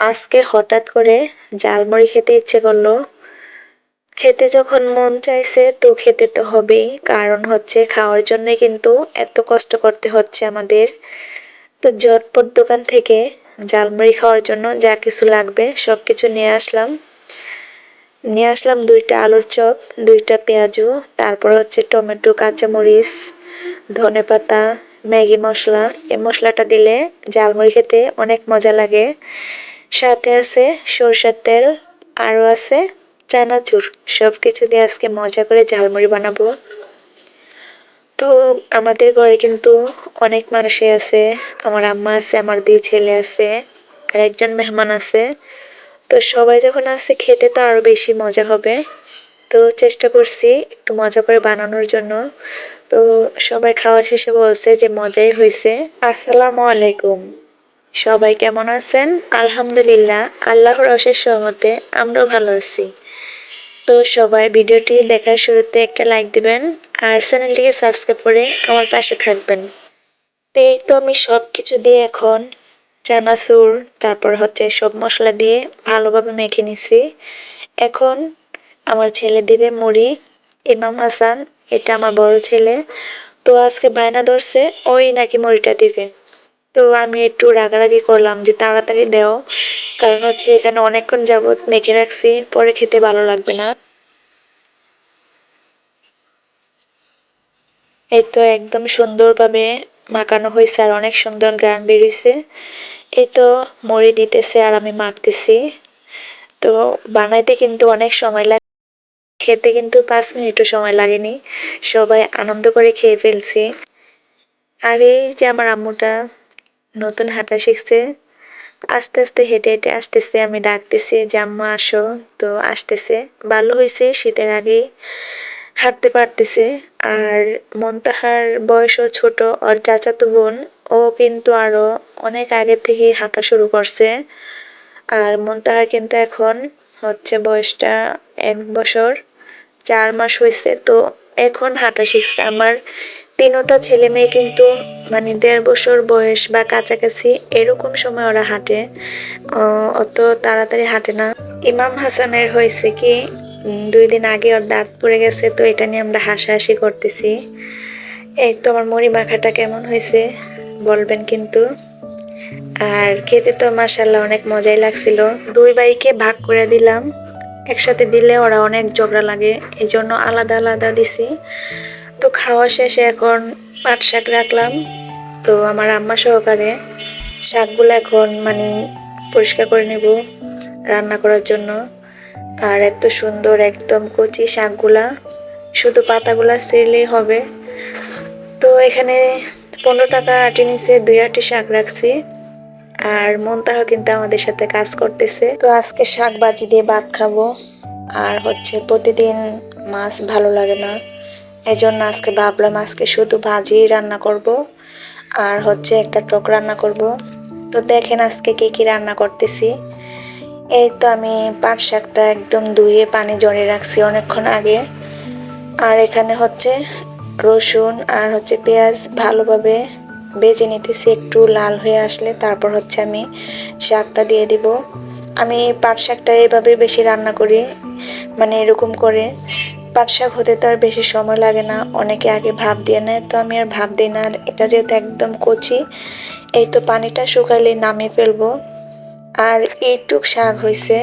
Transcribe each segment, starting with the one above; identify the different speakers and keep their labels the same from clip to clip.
Speaker 1: আজকে হঠাৎ করে ঝালমুড়ি খেতে ইচ্ছে করল। খেতে যখন মন চাইছে তো খেতে তো হবেই, কারণ হচ্ছে খাওয়ার জন্য কিন্তু এত কষ্ট করতে হচ্ছে আমাদের। তো জটপট দোকান থেকে ঝালমুড়ি খাওয়ার জন্য যা কিছু লাগবে সব কিছু নিয়ে আসলাম। নিয়ে আসলাম দুইটা আলুর চপ, দুইটা পেঁয়াজু, তারপর হচ্ছে টমেটো, কাঁচামরিচ, ধনে পাতা, ম্যাগি মশলা। এই মশলাটা দিলে ঝালমুড়ি খেতে অনেক মজা লাগে। সাথে আছে সরষের তেল, আরও আছে চানাচুর। সব কিছু দিয়ে আজকে মজা করে ঝালমুড়ি বানাবো। তো আমাদের ঘরে কিন্তু অনেক মানুষই আছে। আমার আম্মা আছে, আমার দুই ছেলে আছে, আর একজন মেহমান আছে। তো সবাই যখন আসছে খেতে তো আরও বেশি মজা হবে। তো চেষ্টা করছি একটু মজা করে বানানোর জন্য। তো সবাই খাওয়া শেষে বলছে যে মজাই হয়েছে আসসালামু আলাইকুম। সবাই কেমন আছেন? আলহামদুলিল্লাহ, আল্লাহর অশেষ সহমতে আমরাও ভালো আছি। তো সবাই ভিডিওটি দেখার শুরুতে একটা লাইক দিবেন আর চ্যানেলটিকে সাবস্ক্রাইব করে আমার পাশে থাকবেন। তো এই তো আমি সব কিছু দিয়ে এখন চানাচুর তারপর হচ্ছে সব মশলা দিয়ে ভালোভাবে মেখে নিছি। এখন আমার ছেলে দিবে মুড়ি, ইমাম হাসান, এটা আমার বড় ছেলে। তো আজকে বায়না ধরছে, ওই নাকি মুড়িটা দিবে। তো আমি একটু রাগারাগি করলাম যে তাড়াতাড়ি দেও, কারণ হচ্ছে এখানে অনেকক্ষণ যাবত মেখে রাখছি, পরে খেতে ভালো লাগবে না। এই তো একদম সুন্দরভাবে মাখানো হয়েছে আর অনেক সুন্দর গ্রান বেরিয়েছে। এই তো মুড়ি দিতেছে আর আমি মাখতেছি। তো বানাইতে কিন্তু অনেক সময় লাগে, খেতে কিন্তু পাঁচ মিনিটও সময় লাগেনি, সবাই আনন্দ করে খেয়ে ফেলছি। আর এই যে আমার আম্মুটা নতুন হাঁটা শিখছে। আস্তে আস্তে হেঁটে হেঁটে আসতেছে, আমি ডাকতেছি যে আম্মা আসো। তো আসতেছে। ভালো হয়েছে শীতের আগেই হাঁটতে পারতেছে। আর মন্তাহার বয়সও ছোট, ওর চাচাতো বোন, ও কিন্তু আরও অনেক আগে থেকেই হাঁটা শুরু করছে। আর মন্তাহার কিন্তু এখন হচ্ছে বয়সটা এক বছর, চার মাস হয়েছে তো এখন হাঁটা শিখছে। আমার তিনোটা ছেলে মেয়ে কিন্তু মানে দেড় বছর বয়স বা কাছাকাছি এরকম সময় ওরা হাঁটে। অত তাড়াতাড়ি হাঁটে না। ইমাম হাসানের হয়েছে কি দুই দিন আগে ওর দাঁত পড়ে গেছে, তো এটা নিয়ে আমরা হাসাহাসি করতেছি। এই তো আমার মুড়ি মাখাটা কেমন হয়েছে, বলবেন কিন্তু। আর খেতে তো মাসাল্লাহ অনেক মজাই লাগছিল। দুই বাইকে ভাগ করে দিলাম। একসাথে দিলে ওরা অনেক ঝগড়া লাগে এই জন্য আলাদা আলাদা দিছি। তো খাওয়া শেষে এখন পাট শাক রাখলাম। তো আমার আম্মা সহকারে শাকগুলো এখন মানে পরিষ্কার করে নেব রান্না করার জন্য। আর এত সুন্দর একদম কচি শাকগুলা, শুধু পাতাগুলা ছিঁড়লেই হবে। তো এখানে পনেরো টাকা আটি নিচে দুই আটি শাক রাখছি। আর মন্তাহ কিন্তু আমাদের সাথে কাজ করতেছে। তো আজকে শাক বাজি দিয়ে ভাত খাব। আর হচ্ছে প্রতিদিন মাছ ভালো লাগে না। এই জন্য আজকে ভাবলাম আজকে শুধু ভাজি রান্না করব, আর হচ্ছে একটা টক রান্না করব। তো দেখেন আজকে কি কি রান্না করতেছি। এই তো আমি পাট শাকটা একদম ধুয়ে পানি জড়ে রাখছি অনেকক্ষণ আগে। আর এখানে হচ্ছে রসুন আর হচ্ছে পেঁয়াজ ভালোভাবে বেজে নিতেছি, একটু লাল হয়ে আসলে তারপর হচ্ছে আমি শাকটা দিয়ে দিব। আমি পাট শাকটা এভাবে বেশি রান্না করি মানে এরকম করে। পাট শাক হতে তো আর বেশি সময় লাগে না। অনেকে আগে ভাব দিয়ে নেয়, তো আমি আর ভাব দিই না। এটা যেহেতু একদম কচি, এই তো পানিটা শুকাইলে নামিয়ে ফেলব। আর এইটুক শাক হয়েছে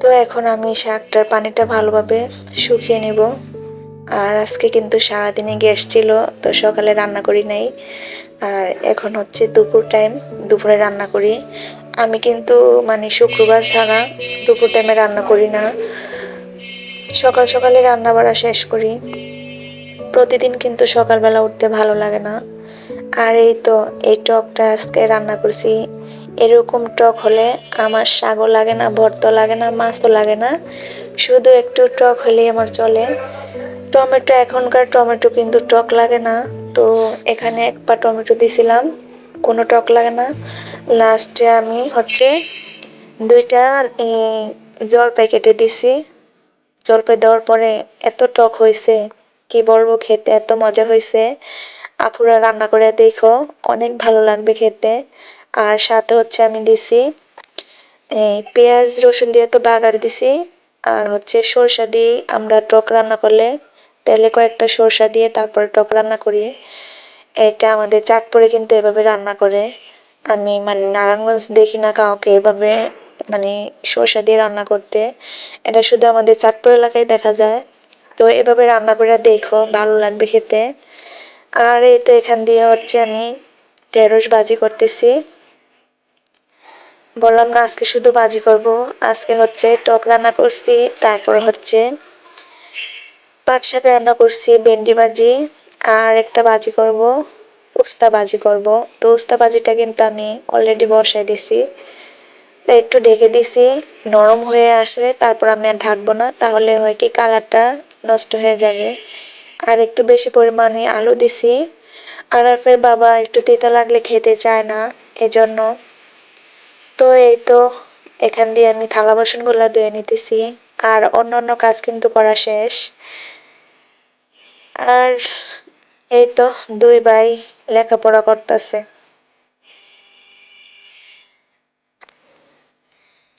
Speaker 1: তো এখন আমি শাকটার পানিটা ভালোভাবে শুকিয়ে নেব। আর আজকে কিন্তু সারাদিনে গ্যাস ছিল, তো সকালে রান্না করি নাই। আর এখন হচ্ছে দুপুর টাইম, দুপুরে রান্না করি। আমি কিন্তু মানে শুক্রবার ছাড়া দুপুর টাইমে রান্না করি না। সকাল সকালে রান্না বাড়া শেষ করি। প্রতিদিন কিন্তু সকালবেলা উঠতে ভালো লাগে না। আর এই তো, এই টকটা আজকে রান্না করছি। এরকম টক হলে আমার শাকও লাগে না ভর্ত লাগে না মাছ তো লাগে না। শুধু একটু টক হলেই আমার চলে। টমেটো, এখনকার টমেটো কিন্তু টক লাগে না। তো এখানে এক পা টমেটো দিছিলাম, কোনো টক লাগে না। লাস্টে আমি হচ্ছে দুইটা জলপাই কেটে দিছি। জলপাই দেওয়ার পরে এত টক হয়েছে কি বলব খেতে, এত মজা হয়েছে আপুরা রান্না করে দেখো, অনেক ভালো লাগবে খেতে। আর সাথে হচ্ছে আমি দিছি এই পেঁয়াজ, রসুন দিয়ে তো বাগার দিছি। আর হচ্ছে সরষা দিয়ে আমরা টক রান্না করলে, তেলে কয়েকটা সরষা দিয়ে তারপর টক রান্না করি। এটা আমাদের চাঁদপুরে কিন্তু এভাবে রান্না করে। আমি মানে নারায়ণগঞ্জ দেখি না কাউকে এভাবে মানে সরষা দিয়ে রান্না করতে। এটা শুধু আমাদের চাঁদপুর এলাকায় দেখা যায়। তো এভাবে রান্না করে দেখো, ভালো লাগবে খেতে। আর এই তো এখান দিয়ে হচ্ছে আমি ঢেঁড়স ভাজি করতেছি। বললাম না, আজকে শুধু ভাজি করব। আজকে হচ্ছে টক রান্না করছি, তারপর হচ্ছে পাট শাক রান্না করছি, ভেন্ডি ভাজি, আর একটা ভাজি করব উস্তা ভাজি করব। তো উস্তা ভাজিটা কিন্তু আমি অলরেডি বসাই দিছি। একটু ঢেকে দিছি, নরম হয়ে আসলে তারপর আমি আর ঢাকবো না, তাহলে হয় কি কালারটা নষ্ট হয়ে যাবে। আর একটু বেশি পরিমাণে আলু দিছি। আর ফের বাবা একটু তেতো লাগলে খেতে চায় না, এজন্য। তো এই তো, এখান দিয়ে আমি থালা বাসনগুলো ধুয়ে নিতেছি, আর অন্য অন্য কাজ কিন্তু করা শেষ। আর এই তো দুই ভাই লেখাপড়া করতেছে।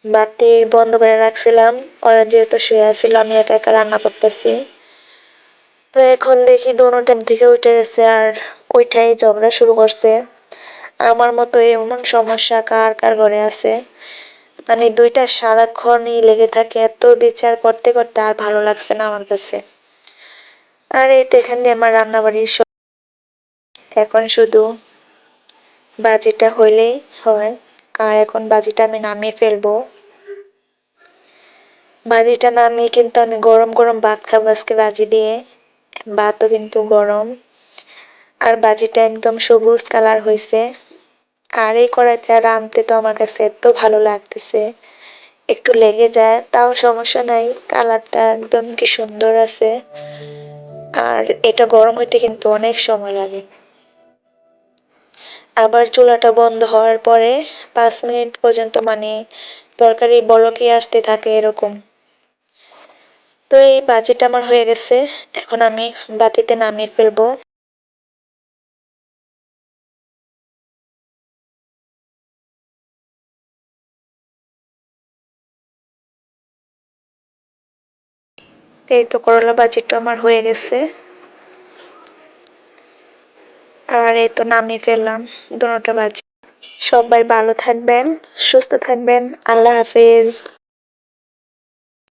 Speaker 1: বাতি বন্ধ করে রাখছিলাম। ওরা যেহেতু শুয়ে আছিল, আমি একা একা রান্না করতেছি। তো এখন দেখি দোনো টাইম থেকে উঠে গেছে আর ওইটাই ঝগড়া শুরু করছে। আমার মতো এমন সমস্যা কার কার ঘরে আছে? মানে দুইটা সারাক্ষণই লেগে থাকে, এত বিচার করতে করতে আর ভালো লাগছে না আমার কাছে। আর এই তো এখান দিয়ে আমার রান্নাবাড়ির এখন শুধু বাজিটা হইলেই হয়। আর এখন বাজিটা আমি নামিয়ে ফেলব। বাজিটা নামিয়ে কিন্তু আমি গরম গরম ভাত খাব আজকে বাজি দিয়ে। ভাতও কিন্তু গরম। আর বাজিটা একদম সবুজ কালার হয়েছে আর এই কড়াইটা রাঁধতে তো আমার কাছে এত ভালো লাগতেছে। একটু লেগে যায়, তাও সমস্যা নাই, কালারটা একদম কি সুন্দর আছে। আর এটা গরম হইতে কিন্তু অনেক সময় লাগে। আবার চুলাটা বন্ধ হওয়ার পরে পাঁচ মিনিট পর্যন্ত মানে তরকারি বলকে আসতে থাকে এরকম। তো এই বাজিটা আমার হয়ে গেছে, এখন আমি বাটিতে নামিয়ে ফেলব। এই তো করলা বাজিটা আমার হয়ে গেছে। আর এই তো নামিয়ে ফেললাম। দুটোটা বাজে। সবাই ভালো থাকবেন সুস্থ থাকবেন। আল্লাহ হাফিজ।